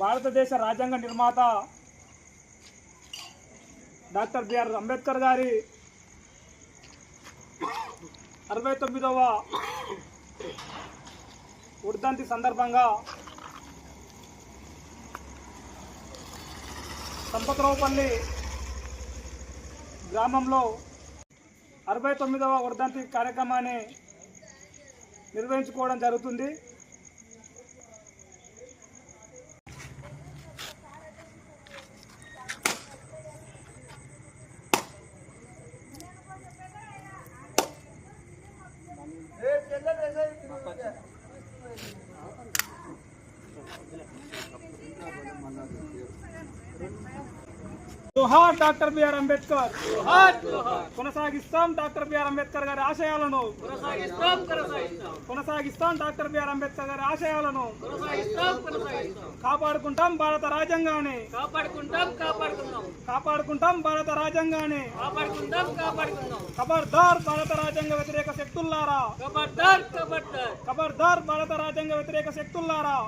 భారతదేశ రాజ్యాంగ నిర్మాత డాక్టర్ బిఆర్ అంబేద్కర్ గారి అరవై తొమ్మిదవ వర్ధంతి సందర్భంగా సంపతరావుపల్లి గ్రామంలో అరవై తొమ్మిదవ వర్ధంతి కార్యక్రమాన్ని నిర్వహించుకోవడం జరుగుతుంది. జోహార్ డాక్టర్ బిఆర్ అంబేద్కర్. కొనసాగిస్తాం డాక్టర్ బిఆర్ అంబేద్కర్ గారి ఆశయాలను. కొనసాగిస్తాం డాక్టర్ బిఆర్ అంబేద్కర్ గారి ఆశయాలను. కాపాడుకుంటాం భారత రాజ్యాంగాన్ని. కాపాడుకుంటాం కాపాడుకుందాం. కాపాడుకుంటాం భారత రాజ్యాంగాన్ని. కాపాడుకుందాం ఖబర్దార్ భారత రాజ్యాంగ వ్యతిరేక శక్తుల్లారా? ఖబర్దార్ భారత రాజ్యాంగ వ్యతిరేక శక్తుల్లారా?